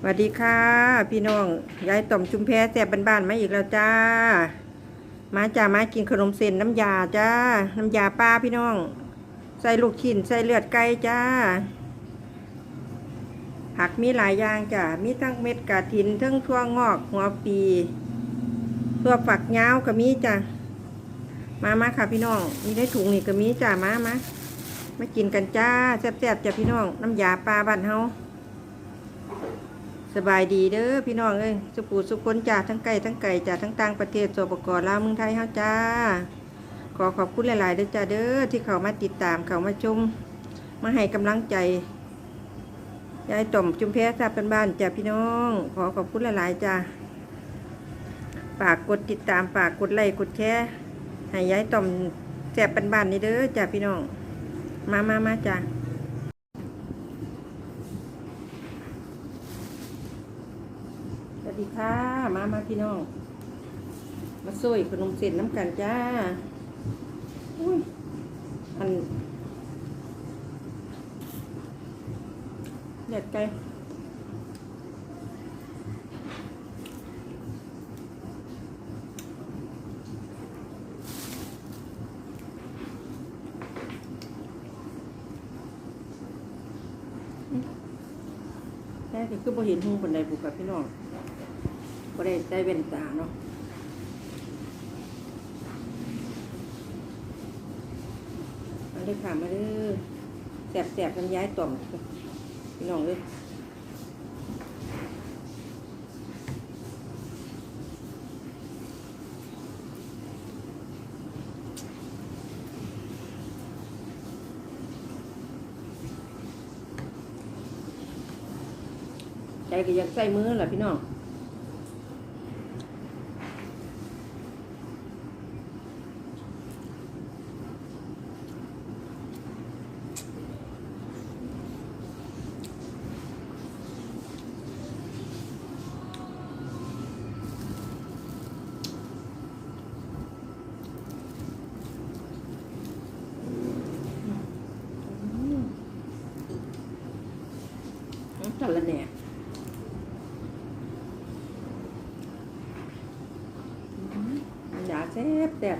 สวัสดีค่ะ พี่น้องยายต่อมชุมแพแสบบ้านๆมาอีกแล้วจ้า มาจ้ามากินขนมเส้นน้ำยาจ้า น้ำยาป้าพี่น้อง ใส่ลูกชิ้นใส่เลือดไก่จ้า ผักมีหลายอย่างจ้า มีทั้งเม็ดกระถินทั้งทั่วงอกหัวปีตัวฝักยาวก็มีจ้ามามาค่ะพี่น้องมีได้ถุงนี่ก็มีจ้ามามามากินกันจ้าแซ่บๆจ้าพี่น้อง น้ำยาปลาบ้านเฮา สบายดีเด้อพี่น้องเอ้ยสุปูสุคนจ่าทั้งไก่ทั้งไก่จ่าทั้งต่างประเทศสปกรลาวเมืองไทยเฮาจ้า ขอขอบคุณหลายๆเด้อจ้าเด้อที่เขามาติดตามเขามาชมมาให้กำลังใจยายต่อมจุมแพ้ทราบเป็นบ้านจ้าพี่น้อง ขอขอบคุณหลายๆจ้าฝากกดติดตามฝากกดไลค์กดแชร์ให้ยายต่อมแซ่บเป็นบ้านนี่เด้อจ้าพี่น้อง มามามาจ้า วัสดีค่ะ มามาพี่น้อง มาซวยขนมเส้นน้ำกันจ้าอุ้ยอันเด็ดไก่แต่ก็คือบ่เห็นหูคนใดบุกกับพี่น้อง ก็ได้ได้เว้นตาเนาะมาเลยค่ะมาเลยแสบแสบกันย้ายต่อมพี่น้องเลยใจก็อยากใส่มือแหละพี่น้อง จัดละเนี่ยอยาแซ่บแซ่บ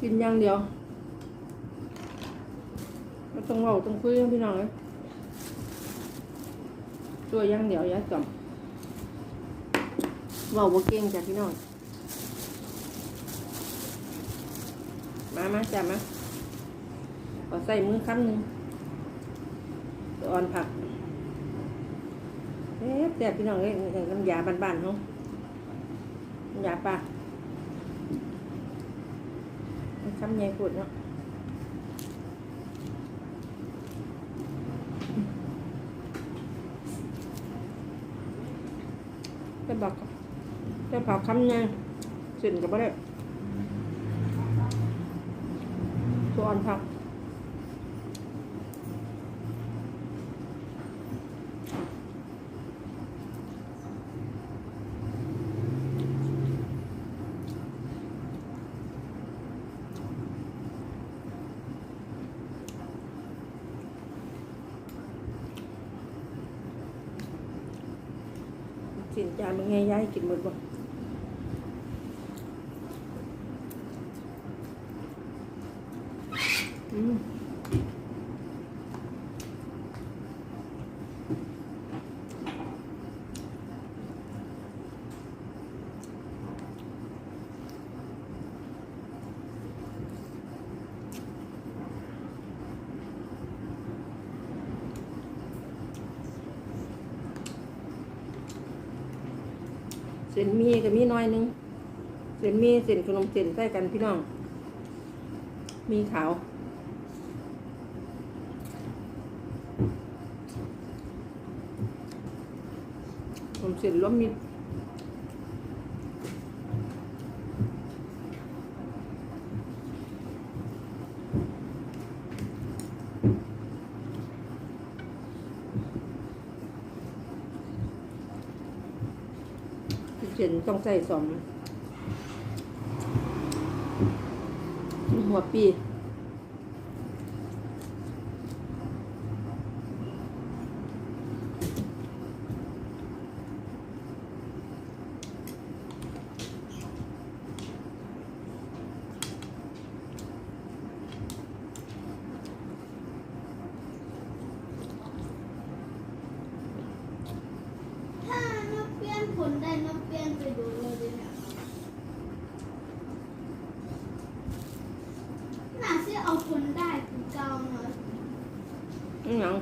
กินอย่างเดียวต้องเว้าต้องคุยพี่น้องเลยตัวย่างเดียวอยาจอมเว้าบ่เก่งจ้ะพี่น้อง มามาจ้ะมาขอใส่มือคำหนึ่งตัวอ่อนผักเอ๊ะแต่บพี่น้องเอ้ยน้ำยาบ้านๆเนาะ น้ำยาปลาคำใหญ่ปวดเนาะจะบอกจะเผาคำยังสิ่นกับบ่ได้ตัวอ่อนผัก สินจานมึงไงย้ายกินหมดบ่อืม ส้นมีก็มีน้อยนึงเส้นมีเส้นขนมเส้นใส่กันพี่น้อง มีขาวผมเส้นล้วมี เส้นต้องใส่สมหัวปี ถ้านกเปี้ยนผลได้นกเปี้ยนไปดูเลยดิเนี่ยน่าจะเอาผลได้คือเก่าเนาะ อือหยัง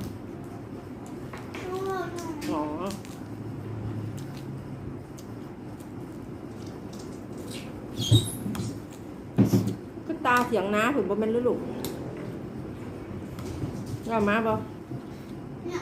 เพราะว่ามัน อ๋อก็ตาเสียงน้าผมบ่เป็นเลยลูกว่ามาบ่ เนี่ย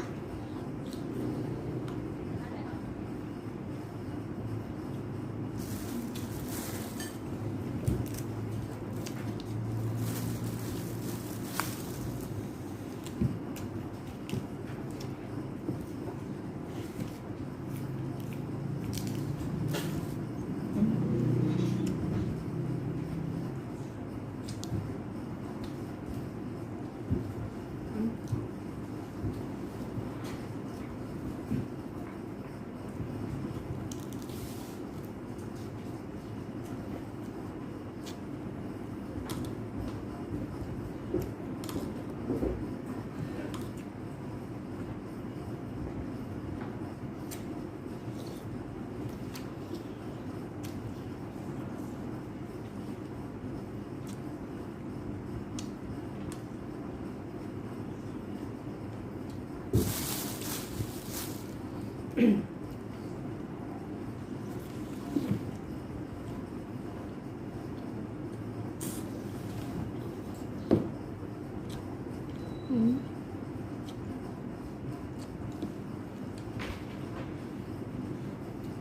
อืม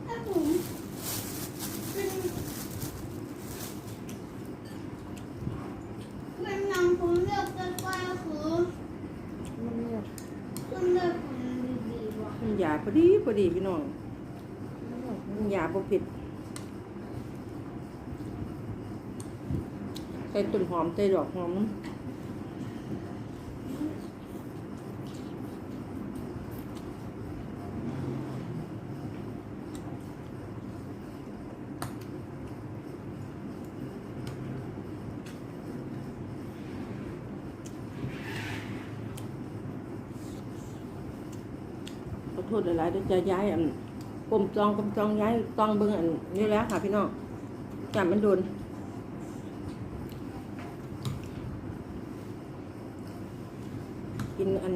ถ้าผมเป็นเป็นนางผมเลือกใกล้ๆก็คือ มันเนี่ย ต้องเลือกผลดีๆว่ะ มันหยาพอดีพอดีพี่น้องมันยาบ่ผิดใส่ต้นหอมใส่ดอกหอม โทษหลายๆเดี๋ยวจะย้ายอันกลมจองกลมจองย้ายตองเบิ่งอันนี้แล้วค่ะพี่น้องจำมันโดนกินอัน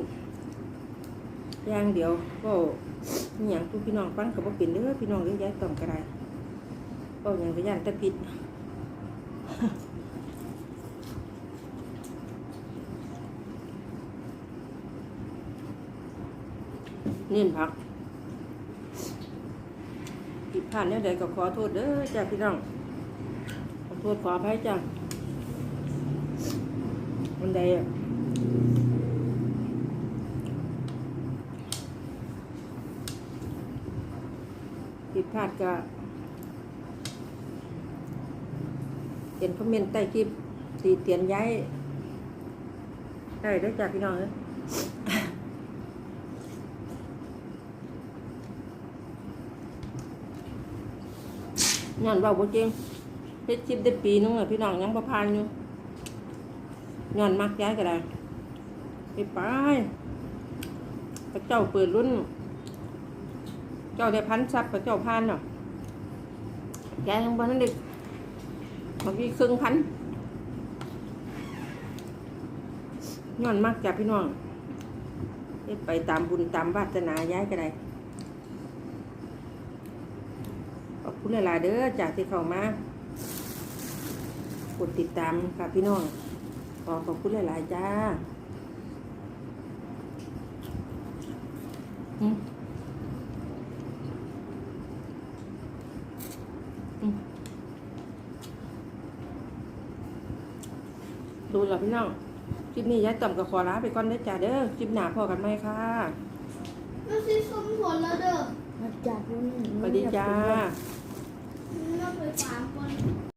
ย่างเดียวก็อย่างทุกพี่น้องฟังกับว่าเป็นเด้อพี่น้องเด้อย้ายต้องกระไรก็อย่างก็ย่านแตะพิษ เน้นผักผิดพลาดเนี่ยใดก็ขอโทษเด้อจ้าพี่น้อง ขอโทษขออภัยจ้าวันใดผิดพลาดก็เขียนคอมเมนต์ใต้คลิปตีเตียนย้ายได้เด้อจ้าพี่น้องเอ้ ยย้อนเบาบ่จริงเฮ็ดคลิปได้ปีนึงอะพี่น้องยังบ่ผ่านอยู่ย้อนมักย้ายก็ได้ไปไปพระเจ้าเปิดรุ่น เจ้าได้พันทรัพย์พระเจ้าผ่านเนาะย้ายทั้งบ้านนั่นเด็กบางทีครึ่งพันย้อนมักจ้ะพี่น้องไปตามบุญตามวาสนาย้ายก็ได้ ขอบ คุณหลายๆเด้อจากที่เข้ามากดติดตามค่ะพี่น้องขอขอบคุณหลายๆจ้าอืมอืมดูแล้วพี่น้องคลิปนี้ยายต่อมกับขอลาไปก่อนเด้อจ้าเด้อคลิปหน้าพอกันไหมค่ะมันสิสมผลแล้วเด้อมาจากนู้นสวัสดีจ้า เราไปถามคน